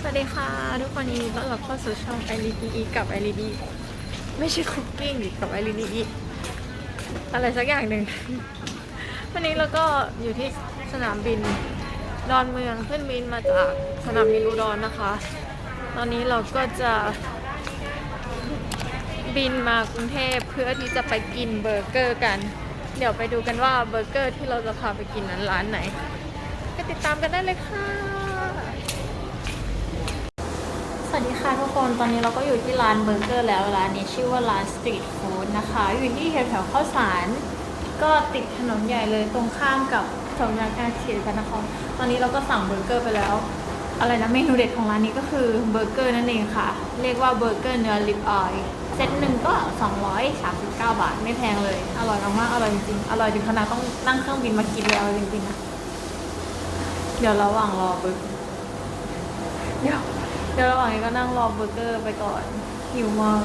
สวัสดีค่ะ ทุกคนยินดีต้อนรับเข้าสู่ช่อง i อ d e กับ i อ d ไม่ใช่คุกกิ้งกับ i อ d อะไรสักอย่างหนึ่ง วันนี้เราก็อยู่ที่สนามบินดอนเมืองขึ้นบินมาจากสนามบินอุดรนะคะ ตอนนี้เราก็จะบินมากรุงเทพเพื่อที่จะไปกินเบอร์เกอร์กัน เดี๋ยวไปดูกันว่าเบอร์เกอร์ที่เราจะพาไปกินนั้นร้านไหนไปติดตามกันได้เลยค่ะ ส วัสดีค่ะทุกคนตอนนี้เราก็อยู่ที่ร้านเบอร์เกอร์แล้วร้านนี้ชื่อว่าร้านสตรีทฟู้ดนะคะ อยู่ที่แถวๆข้าวสาร ก็ติดถนนใหญ่เลยตรงข้ามกับสำนักงานเขตพระนครตอนนี้เราก็สั่งเบอร์เกอร์ไปแล้ว อะไรนะเมนูเด็ดของร้านนี้ก็คือเบอร์เกอร์นั่นเองค่ะ เรียกว่าเบอร์เกอร์เนื้อลิปออยเซตหนึ่งก็ 239 บาท ไม่แพงเลย อร่อยมากๆอร่อยจริงๆอร่อยถึงขนาดต้องนั่งเครื่องบินมากินแล้วจริงๆนะเดี๋ยวระหว่างรอเบอร์เดี๋ยว ดี๋ยวระหว่างนี้ก็นั่งรอเบอร์เกอร์ไปก่อน หิวมาก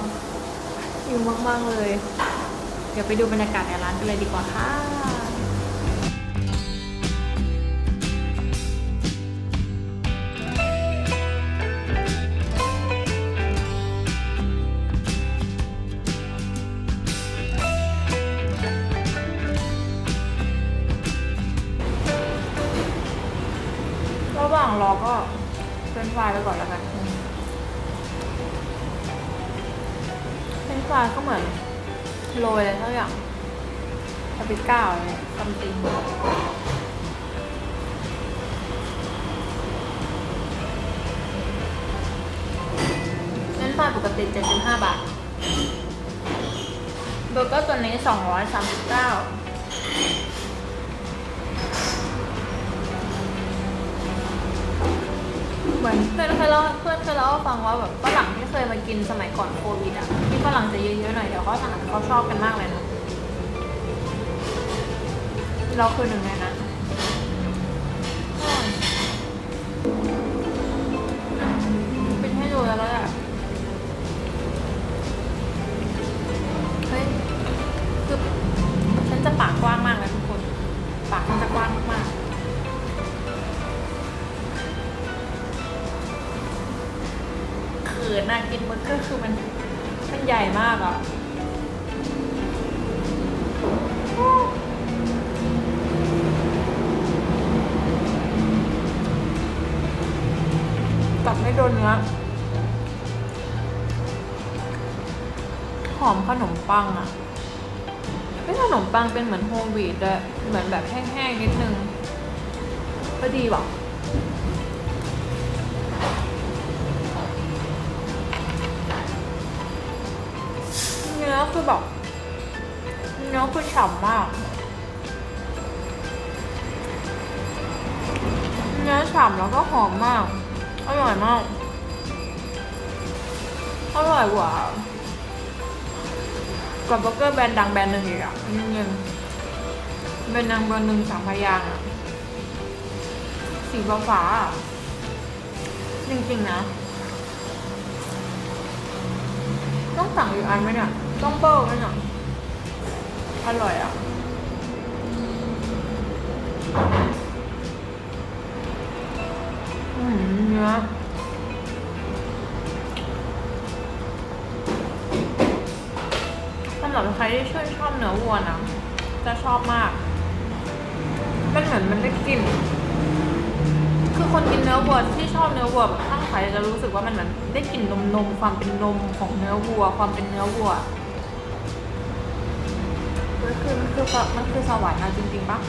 หิวมาก ๆ เลย เดี๋ยวไปดูบรรยากาศในร้านกันเลยดีกว่าค่ะ ระหว่างรอก็เป็นไฟรายไปก่อนแล้วกัน ลายก็เหมือนโรยอะไรสักอย่างปาปริก้าอะไรซัมติงเน้นปลายปกติ 75 บาท เบอร์เกอร์ตัวนี้ 239 เหมือนเพื่อนเคยเล่าเพื่อนเคยเล่าให้ฟังว่าแบบฝรั่งที่เคยมากินสมัยก่อนโควิดอะที่ฝรั่งจะเยอะๆหน่อยเดี๋ยวเขาสั่งเขาชอบกันมากเลยนะเราคือหนึ่งในนั้นเป็น อมขนมปังอะไม่ขนมปังเป็นเหมือนโฮมวีดเลยเหมือนแบบแห้งๆนิดนึง ก็ดีว่ะเนื้อคือแบบเนื้อคือฉ่ำมาก เนื้อฉ่ำแล้วก็หอมมาก อร่อยมาก อร่อยกว่า กับเบอร์เกอร์แบรนด์ดังแบรนด์หนึ่งอีกอะจริงแบรนด์ดังแบรนด์หนึ่งสามพยางค์อะสีฟ้าๆอะจริงๆนะ ต้องสั่งอีกอันไหมเนี่ย ต้องเบิลไหมเนี่ยอร่อยอะอืมเนื้อ หรับใครที่ชื่นชอบเนื้อวัวนะจะชอบมาก มันเหมือนมันได้กลิ่น คือคนกินเนื้อวัวที่ชอบเนื้อวัวแบบข้างใครจะรู้สึกว่ามันเหมือนได้กลิ่นนมนมความเป็นนมของเนื้อวัว ความเป็นเนื้อวัวมันคือมันคือมันคือสวรรค์นะจริงๆปะ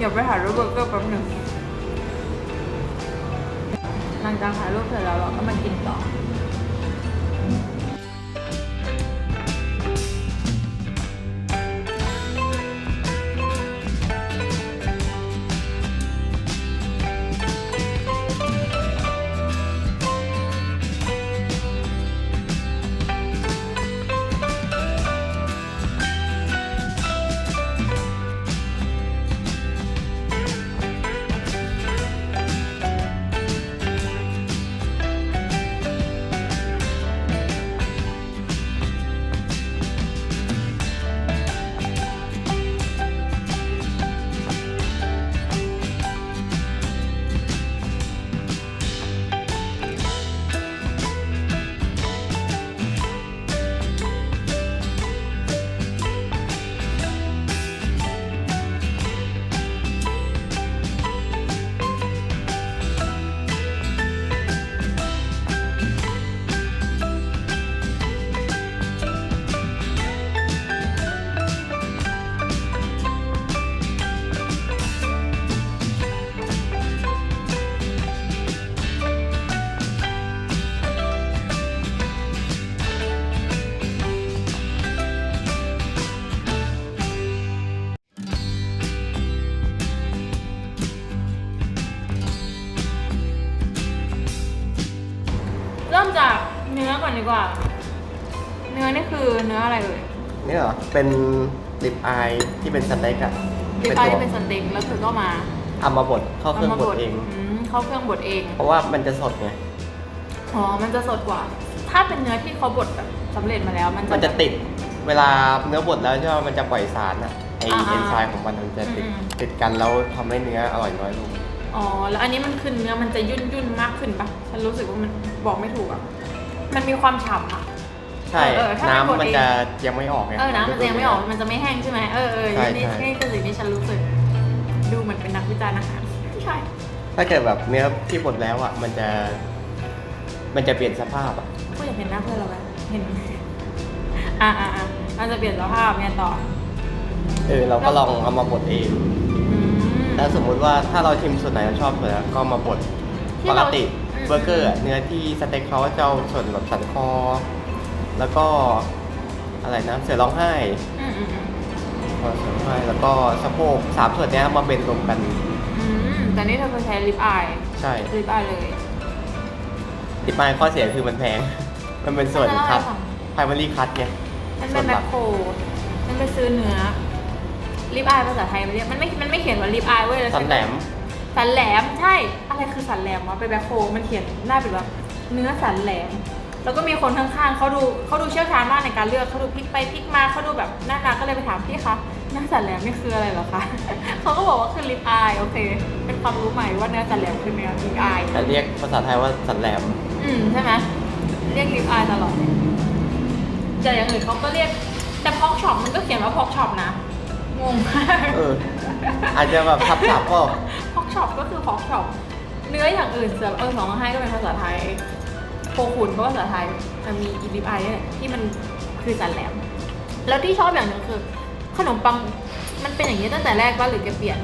อยาไปถ่ายรูปเบอร์เกอร์แป๊บหนึ่งหลังจากถ่ายรูปเสร็จแล้วเราก็มากินต่อ นี่ยเหรอ เป็นลิปอายที่เป็นสเต็กอะดิปายที่เป็นสเต็กแล้วเธอก็มาเอามาบดเข้าเครื่องมาบดเองมเข้าเครื่องบดเอง เพราะว่ามันจะสดไง อ๋อ มันจะสดกว่า ถ้าเป็นเนื้อที่เขาบดแบบสำเร็จมาแล้ว มันจะมันจะติด เวลาเนื้อบดแล้วใช่ไหมมันจะปล่อยสารอะไออ่าๆเอนไซม์ของมันมันจะติดอืมติดกันแล้วทำให้เนื้ออร่อยน้อยลง อ๋อ แล้วอันนี้มันคือเนื้อมันจะยุ่นยุ่นๆมากขึ้นปะฉันรู้สึกว่ามันบอกไม่ถูกอะมันมีความฉ่ำอะ ใช่เออถ้าไม่บดน้ำมันเองจะยังไม่ออกไง เออน้ำมันจะยังไม่ออกมันจะไม่แห้งใช่ไหมเออเออใช่นี่ใช่ นี่คือสิ่งที่ฉันรู้สึก ดูเหมือนเป็นนักวิจารณ์อาหารใช่ ถ้าเกิดแบบเนื้อที่บดแล้วอะมันจะ มันจะเปลี่ยนสภาพอะก็อยากเห็นหน้าเพื่อนเราไหมเห็น อ่าอ่าอ่ามันจะเปลี่ยนสภาพเนี่ยต่อเออเราก็ลองเอามาบดเองอืม แล้วสมมุติว่าถ้าเราชิมส่วนไหนเราชอบส่วนนั้นก็มาบดที่ปกเราติอืม เบอร์เกอร์อะเนื้อที่สเต็กเขาจะเอาส่วนแบบสันคอ แล้วก็อะไรนะเสือร้องไห้อืมอืมอืมคอเสือร้องไห้แล้วก็สะโพกสามส่วนเนี้ยมาเบนรวมกันอืมแต่นี่เธอเคยใช้ลิปอายใช่ลิปอายเลยติดมาข้อเสียคือมันแพง มันเป็นส่วนคัดฉันเล่าให้ฟังไพรมารีคัดไงมันส่เป็วนนแมหลัคกโครมันไปซื้อเนื้อลิปอายภาษาไทยมันเรียกมันไม่มันไม่เขียนว่าลิปอายเว้ยแล้วสันแหลมสันแหลมใช่ อะไรคือสันแหลมวะไปแมคโครมันเขียนหน้าเป็นแบบเนื้อสันแหลม แล้วก็มีคนข้างๆเขาดูเขาดูเชี่ยวชาญมากในการเลือกเขาดูพลิกไปพลิกมาเขาดูแบบน่ารักก็เลยไปถามพี่คะเนื้อสันแหลมนี่คืออะไรเหรอคะเขาก็บอกว่าคือลิปอายโอเค เป็นความรู้ใหม่ว่าเนื้อสันแหลมคือเนื้อลิปอายแต่เรียกภาษาไทยว่าสันแหลม อืมใช่ไหมเรียกลิปอายตลอดแต่อย่างอื่นเขาก็เรียกแต่พอกช็อปมันก็เขียนว่าพอกช็อปนะงงมากเอออาจจะแบบทับศัพท์ก็พอกช็อปก็คือพอกช็อปเนื้ออย่างอื่นเสือเออสองให้ก็เป็นภาษาไทย โคขุนก็ภาษาไทยแต่มีอีลิปอายเนี่ยที่มันคือสันแหลม แล้วที่ชอบอย่างหนึ่งคือ ขนมปังมันเป็นอย่างนี้ตั้งแต่แรกป่ะหรือแกเปลี่ยน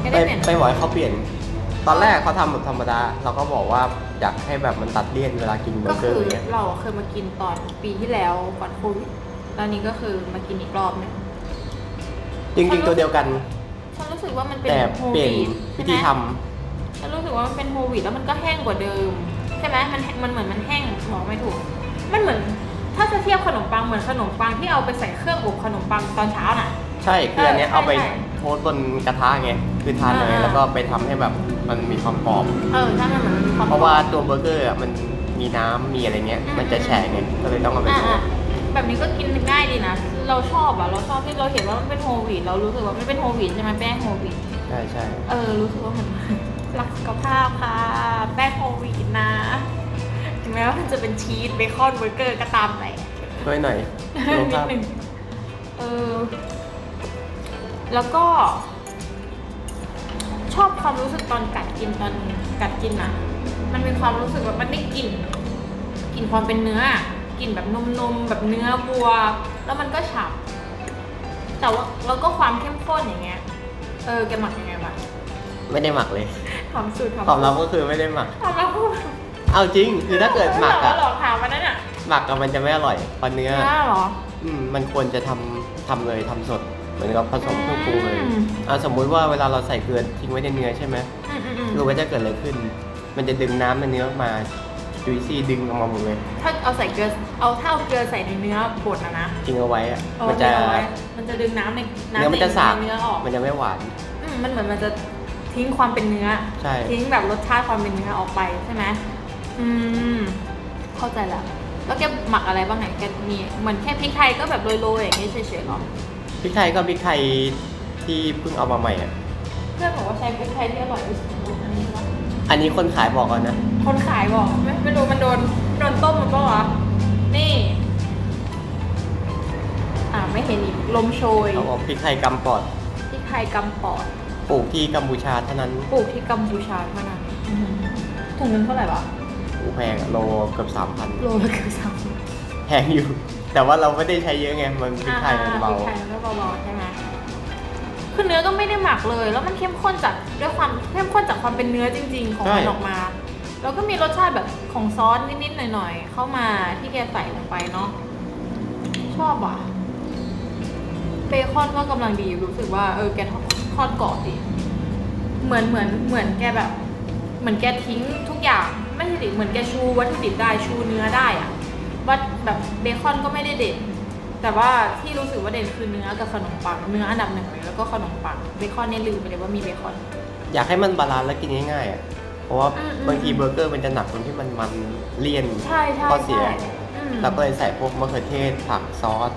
แกไปได้เปลี่ยนไปบอกให้เขาเปลี่ยน ตอนแรกเขาทำแบบธรรมดา เราก็บอกว่าอยากให้แบบมันตัดเลี่ยนเวลากินเบอก็ร์เกคืออร์อย่างเงี้ยเราเคยมากินตอนปีที่แล้วก่อนโควิดตอนนี้ก็คือมากินอีกรอบหนึง จริงๆ ตัวเดียวกัน ฉันรู้สึกว่ามันเป็นแต่โฮเปลี่ยนวีดวิธีทำ ฉันรู้สึกว่ามันเป็นโฮวีดแล้วมันก็แห้งกว่าเดิม ใช่ไหมมันมันเหมือนมันแห้งบอกไม่ถูก มันเหมือน ถ้าจะเทียบขนมปังเหมือนขนมปังที่เอาไปใส่เครื่องอบขนมปังตอนเช้าน่ะ ใช่คืออันเนี้ยเออใช่เอาไปใช่โพสต์บนกระทะไงคือทานเลยอ่าแล้วก็ไปทำให้แบบมันมีความกรอบ เออใช่มันเหมือนมันมีความ เพราะว่าตัวเบอร์เกอร์อะมันมีน้ำมีอะไรเงี้ยอืมมันจะแฉะไงก็เลยต้องเอาไปอ่าโพสอ่าต์แบบนี้ก็กินง่ายดีนะ เราชอบอะ เราชอบที่เราเห็นว่ามันเป็นโฮวีดเรารู้สึกว่ามันเป็นโฮวีดใช่ไหมแป้งโฮวีดใช่ใช่ เออ รู้สึกว่ามัน รักสุขภาพค่ะ แป้งโฮวีดนะถึง แม้ว่ามันจะเป็นชีสเบคอนเบอร์เกอร์ก็ตามแต่ช่วยหน่อยดูนิภาดพนึงเออแล้วก็ ชอบความรู้สึกตอนกัดกินตอนกัดกินอะ มันมีความรู้สึกแบบมันได้กลิ่นกลิ่นความเป็นเนื้อกลิ่นแบบนมๆแบบเนื้อวัว แล้วมันก็ฉ่ำแต่ว่าแล้วก็ความเข้มข้นอย่างเงี้ย เออแกหมักยังไงวะไม่ได้หมักเลย ทำสูตรทำความลับก็คือไม่ได้หมัก ทำแล้วพูด เอาจริงคือถ้าเกิดหมักอะอะหรอถามวันนั้นอะหมักอะมันจะไม่อร่อยเพราะเนื้อเนื้อเหรอ อืมมันควรจะทำทำเลยทำสด เหมือนกับผสมเครื่องปรุงเลยอืม อะสมมุติว่าเวลาเราใส่เกลือทิ้งไว้ในเนื้อใช่ไหมอืมอืมอืมรู้ว่าจะเกิดอะไรขึ้น มันจะดึงน้ำในเนื้อออกมาจุยซี่ดึงออกมาหมดเลยถ้าเอาใส่เกลือ เอาถ้าเอาเกลือใส่ในเนื้อบดนะนะทิ้งเอาไว้อะเอามันจะเอาไว้มันจะดึงน้ำในน้ำเนื้อมันจะสาบในเนื้อออกมันจะไม่หวานอืมมันเหมือนมันจะทิ้งความเป็นเนื้อ ใช่ ทิ้งแบบรสชาติความเป็นเนื้อออกไปใช่ไหม อืม เข้าใจแล้วแล้วแกหมักอะไรบ้างไหนแกมีเหมือนแค่พริกไทยก็แบบโรยๆอย่างนี้เฉยๆหรอพริกไทยก็พริกไทยที่เพิ่งเอามาใหม่อะเพื่อนบอกว่าใช้พริกไทยที่อร่อยที่สุดอันนี้ปะอันนี้คนขายบอกก่อนนะ คนขายบอกไม่ไม่รู้มันโดนโดนต้มมันปะวะนี่ อ่าไม่เห็นอีกลมโชยเขาบอกพริกไทยกำปอดพริกไทยกำปอดปลูกที่กัมพูชาเท่านั้นปลูกที่กัมพูชาเท่านั้นถุงเงินเท่าไหร่วะโอ้ แพงอะโลเกือบสามพันโลละเกือบสามสิบแพงอยู่ แต่ว่าเราไม่ได้ใช้เยอะไงมันพริกไทยมันเบา พริกไทยมันก็เบาๆใช่ไหมคือเนื้อก็ไม่ได้หมักเลย แล้วมันเข้มข้นจากด้วยความเข้มข้นจากความเป็นเนื้อจริง ๆ ของมันใช่ ออกมา แล้วก็มีรสชาติแบบของซอสนิดๆหน่อยๆเข้ามาที่แกใส่ลงไปเนาะชอบอะเบคอนก็กำลังดีรู้สึกว่าเออแกทอดทอดกรอบดี เหมือนเหมือนเหมือนแกแบบ เหมือนแกทิ้งทุกอย่าง ไม่ใช่ดิเหมือนแกชูวัตถุดิบได้ชูเนื้อได้อะว่าแบบเบคอนก็ไม่ได้เด่นแต่ว่าที่รู้สึกว่าเด่นคือเนื้อกับขนมปังเนื้ออันดับหนึ่งเลยแล้วก็ขนมปังเบคอนเนี่ยลืมไปเลยว่ามีเบคอน อยากให้มันบาลานซ์และกินง่ายๆอะเพราะว่าอืมอืม บางทีเบอร์เกอร์มันจะหนักตรงที่มันมันเลี่ยนใช่ใช่ข้อเสียใช่อืมเราก็เลยใส่พวกมะเขือเทศผักซอส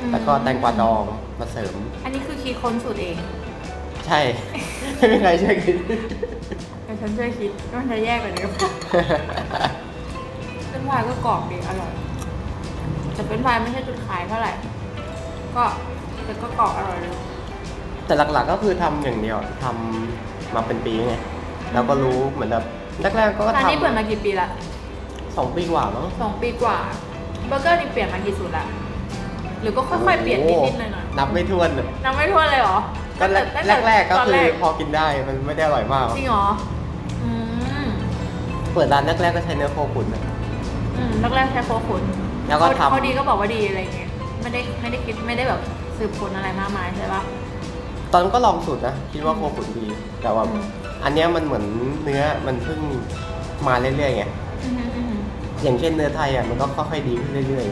อืมแล้วก็แตงกวาดองมาเสริม อันนี้คือคิดค้นสูตรเอง ใช่ ไม่มีใครช่วยกินแต่ ฉันช่วยคิดว่ามันจะแยกกว่านี้ป่ะเป็นพายก็กรอบดีอร่อย แต่เป็นพายไม่ใช่จุดขายเท่าไหร่ ก็แต่ก็กรอบอร่อยเลยแต่หลักๆก็คือทำอย่างเดียวทำมาเป็นปีไงเราก็รู้เหมือนแบบแรกๆก็ร้านทนี้เปิดมากี่ปีละำสองปีกว่ามั้งสองปีกว่าเบอร์เกอร์นี่เปลี่ยนมากี่สูตรละหรือก็ค่อยๆเปลี่ยนนิดๆหน่อยๆนับไม่ถ้วนอะนับไม่ทั่วนเลยเหรอก็แรกตั้งต่แรกๆก็ตนคือแรพอกินได้มันไม่ได้อร่อยมากจริงเหรออืม เปิดร้านแรกๆก็ใช้เนื้อโคขุนอะอืมแรกๆใช้โคขุนแล้วก็เขาทำ เขาดีก็บอกว่าดีอะไรเงี้ยไม่ได้ไม่ได้คิดไม่ได้แบบสืบค้นอะไรมากมายใช่ปะ ตอนนั้นก็ลองสูตรนะ คิดว่าโคขุนดี แต่ว่า อืม อันเนี้ยมันเหมือนเนื้อมันเพิ่งมาเรื่อยๆไง อืมอืมอย่างเช่นเนื้อไทยอะมันก็ค่อยๆดีขึ้นเรื่อย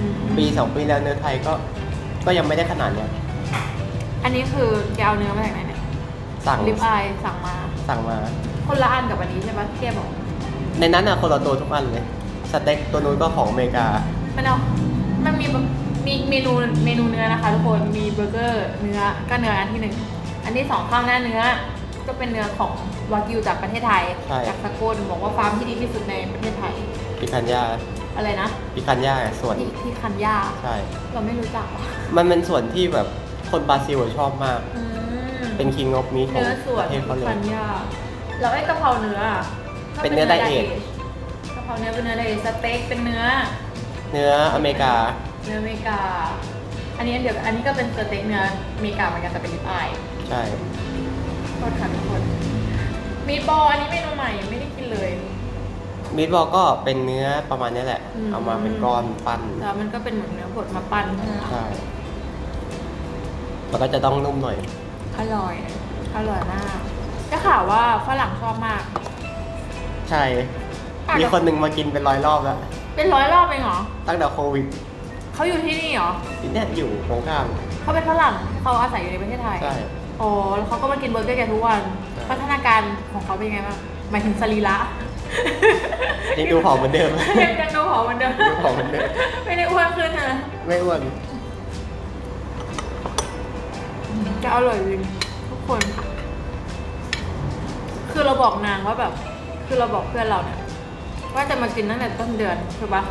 อืมๆ ปีสองปีแล้วเนื้อไทยก็ ก็ยังไม่ได้ขนาดเนี้ย อันนี้คือแกเอาเนื้อมาจากไหนเนี่ยสั่ง ลิปอายสั่งมา สั่งมา คนละอันกับอันนี้ใช่ปะที่แกบอก ในนั้นอะคนละตัวทุกอันเลย สเต็กตัวนู้นก็ของอเมริกา มันเอามันมีมีเมนูเมนูเนื้อนะคะ ทุกคน มีเบอร์เกอร์เนื้อก็เนื้ออันที่หนึ่ง อันที่สองข้าวหน้าเนื้อ ก็เป็นเนื้อของวากิวจากประเทศไทย ใช่ จากสกลบอกว่าฟาร์มที่ดีที่สุดในประเทศไทย พิคันย่าอะไรนะพิคันย่าส่วนที่ที่คันย่าใช่ เราไม่รู้จักว่ะมันเป็นส่วนที่แบบคนบราซิลชอบมาก อืมเป็นคิงออฟมีของเนื้อส่วปนระเทศเขาเลยคันย่าแล้วไอ้กะเพราเนื้ออะ เป็นเนื้อไดเอทกะเพราเนื้อเป็นเนื้อไดเอทสเต็กเป็นเนื้อ เนื้ออเมริกา เนื้ออเมริกา อันนี้เดี๋ยวอันนี้ก็เป็นสเต็กเนื้ออเมริกาเหมือนกันแต่เป็นลิปอายใช่โทษค่ะทุกคน มีดบอลอันนี้เมนูใหม่ยังไม่ได้กินเลย มิตบอลก็เป็นเนื้อประมาณนี้แหละ อืม เอามาเป็นก้อนปั้นแต่มันก็เป็นเหมือนเนื้อบดมาปั้นใช่ไหมใช่มันก็จะต้องนุ่มหน่อย อร่อย อร่อยมากก็ข่าวว่าฝรั่งชอบมากใช่อาจจะมีคนหนึ่งมากินเป็นร้อยรอบแล้ว เป็นร้อยรอบเองเหรอตั้งแต่โควิดเขาอยู่ที่นี่เหรอที่เนี่ยอยู่ตรงข้าม เขาเป็นฝรั่งเขาอาศัยอยู่ในประเทศไทยใช่อ๋อแล้วเขาก็มากินเบอร์เกอร์แกทุกวัน ใช่ พัฒนาการของเขาเป็นยังไงบ้างหมายถึงสรีระยังดูผอมเหมือนเดิม ยังยังดูผอมเหมือนเดิมดูผอมเหมือนเดิม ไม่ได้อ้วนขึ้นใช่ไหมไม่อ้วน จะอร่อยจริงทุกคน คือเราบอกนางว่าแบบ คือเราบอกเพื่อนเราเนี่ยว่าจะมากินตั้งแต่ต้นเดือนใช่ปะ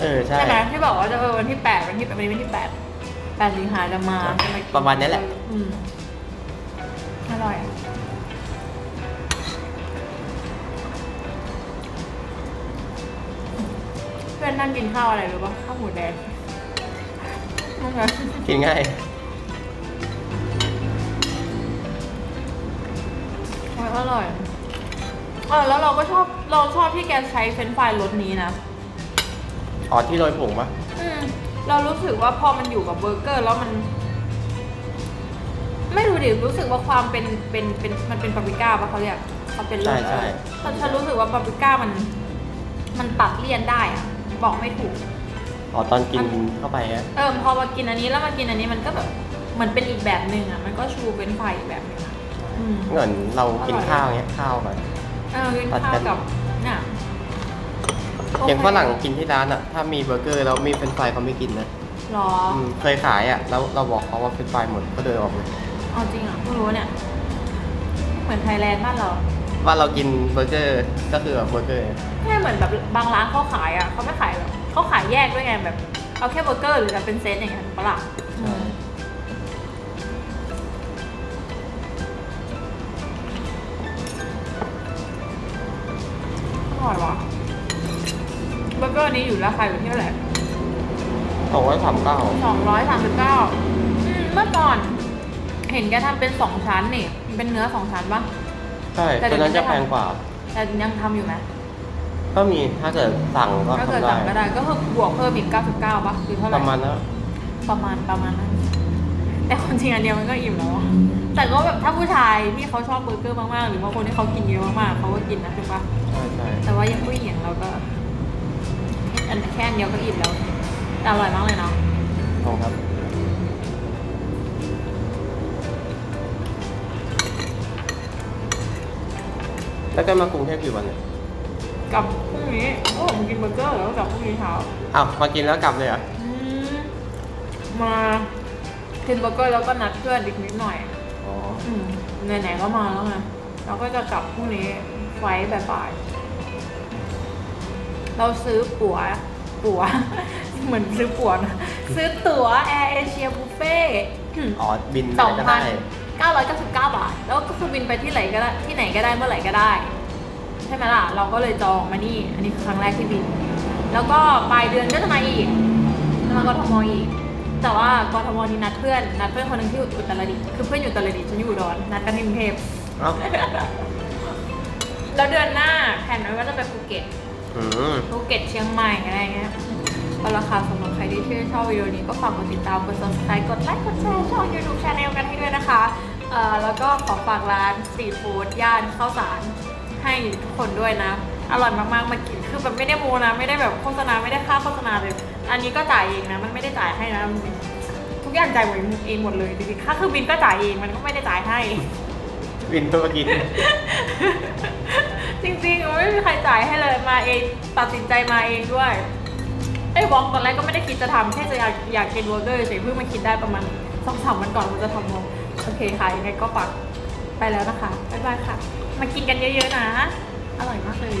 เออใช่ ใช่ไหมที่บอกว่าจะเออวันที่แปดวันที่วันนี้วันที่แปดแปดสิงหาจะมาจะมากินประมาณนี้แหละ อืมอร่อย เพื่อนนั่งกินข้าวอะไรรู้ปะข้าวหมูแดงนั่นไงกินง่าย โอ้ยอร่อย เออแล้วเราก็ชอบเราชอบที่แกใช้เฟรนช์ฟรายรสนี้นะ อ๋อที่โรยผงปะอืม เรารู้สึกว่าพอมันอยู่กับเบอร์เกอร์แล้วมัน ไม่รู้ดิรู้สึกว่าความเป็นเป็นเป็นมันเป็นปาปริก้าปะเขาเรียกเขาเป็นรสอะไรแต่ฉันรู้สึกว่าปาปริก้ามัน มันตัดเลี่ยนได้อะบอกไม่ถูก อ๋อตอนกินเข้าไปฮะเออพอมากินอันนี้แล้วมากินอันนี้มันก็แบบเหมือนเป็นอีกแบบหนึ่งอะ มันก็ชูเป็นไฟอีกแบบหนึ่งอะอืม เหมือนเรากินข้าวเงี้ยข้าวก่อน เออกินตัดข้ากัวนกับเนี่ยอย่างโเคฝรั่งกินที่ร้านอะ ถ้ามีเบอร์เกอร์แล้วมีเฟรนช์ฟรายเขาไม่กินนะหรออืมเคยขายอะ แล้วเราบอกเขาว่าเฟรนช์ฟรายหมดก็เดินออกเลยเอาจริงอะเพิ่งรู้เนี่ย เหมือนไทยแลนด์บ้านเรา ว่าเรากินเบอร์เกอร์ก็คือแบบเบอร์เกอร์แค่เหมือนแบบบางร้านเขาขายอะเขาไม่ขายแบบเขาขายแยกด้วยไงแบบเอาแค่เบอร์เกอร์หรือจะเป็นเซตอย่างเงี้ยถูกปะล่ะใช่ อร์เกอร์นี้อยู่ราคาอยู่ที่เท่าไหร่สองร้อยสามเก้าสองร้อยสามสิบเก้าเมื่อก่อน เห็นแกทำเป็นสองชั้นนี่ เป็นเนื้อสองชั้นปะใช่แต่เดี๋ตัยววนั้นจะนี้แพงกว่า แต่ยังทำอยู่ไหมก็มีถ้าเกิดสั่งก็ก็เกิดทำได้สั่งก็ได้ก็คือบวกเพิ่มอีกเก้าสิบเก้าปะหรือเท่าไหปร่ระมาณนั้นประมาณประมาณนั้นแต่คนจริงอันเดียวมันก็อิ่มแล้วอะแต่ก็แบบถ้าผู้ชายที่เขาชอบเบอร์เกอร์มากๆ หรือว่าคนที่เขากินเยอะมากๆเขาก็กินนะใช่ปะใช่ใช่แต่ว่ายังผู้หญิงเราก็ ออันแค่อันเดียวก็อิ่มแล้วแต่อร่อยมากเลยเนาะลองครับแล้วก็มากรุงเทพกี่วันเนี่ยกลับพรุ่งนี้โอ้ผมกินเบอร์เกอร์แล้วก็กลับพรุ่งนี้เช้าอ้าวมากินแล้วกลับเลยเหรออืมมากินเบอร์เกอร์แล้วก็นัดเพื่อนอีกนิดหน่อย อ๋อ อืมไหนๆก็มาแล้วไงเราก็จะกลับพรุ่งนี้ไฟล์บ่ายๆ เราซื้อตั๋วตั๋ว เหมือนซื้อตั๋วนะซื้อตั๋วแอร์เอเชียบุฟเฟ่อ๋อบินสองไหนก็พัได้นเก้าร้อยเก้าสิบเก้าบาท แล้วก็คือบินไปที่ไหนก็ได้ที่ไหนก็ได้เมื่อไหร่ก็ได้ ใช่ไหมล่ะ เราก็เลยจองมานี่ อันนี้คือครั้งแรกที่บิน แล้วก็ปลายเดือนก็จะมาอีกแล้วมากทมอีก แต่ว่ากทมนี่นัดเพื่อนนัดเพื่อนคนหนึงที่อุตรดิตถ์คือเพื่อนอยู่อุตรดิตถ์ฉันอยู่อุดรนัดกันที่กรุงเทพเอ้าแล้วเดือนหน้าแผนไว้ว่าจะไปภูเก็ตอืม ภูเก็ตเชียงใหม่อะไรเงี้ยเอาค่ะสำหรับใครที่ชื่นชอบวิดีโอนี้ก็ฝากกดติดตาม กด subscribe กดไลค์ กดแชร์ ช่อง YouTube Channel กันให้ด้วยนะคะเอ่อแล้วก็ขอฝากร้านสีฟู้ดย่านข้าวสารให้ทุกคนด้วยนะ อร่อยมากๆ มากิน คือแบบไม่ได้โมนะ ไม่ได้แบบโฆษณา ไม่ได้ค่าโฆษณาเลย อันนี้ก็จ่ายเองนะ มันไม่ได้จ่ายให้นะ ทุกอย่างจ่ายเองหมดเลย จริงๆ ค่าเครื่องบินก็จ่ายเอง มันก็ไม่ได้จ่ายให้ วินตัวกิน จริงๆไม่มีใครจ่ายให้เลยมาเองตัดสินใจมาเองด้วยไอ้วอกตอนแรกก็ไม่ได้คิดจะทำแค่จะอยากอยากกินวอร์เกอร์เฉยๆเพิ่งมาคิดได้ประมาณสองสามวันก่อนว่าจะทำวอลโอเคค่ะยังไงก็ฝากไปแล้วนะคะบ๊ายบายค่ะ มากินกันเยอะๆนะ อร่อยมากเลย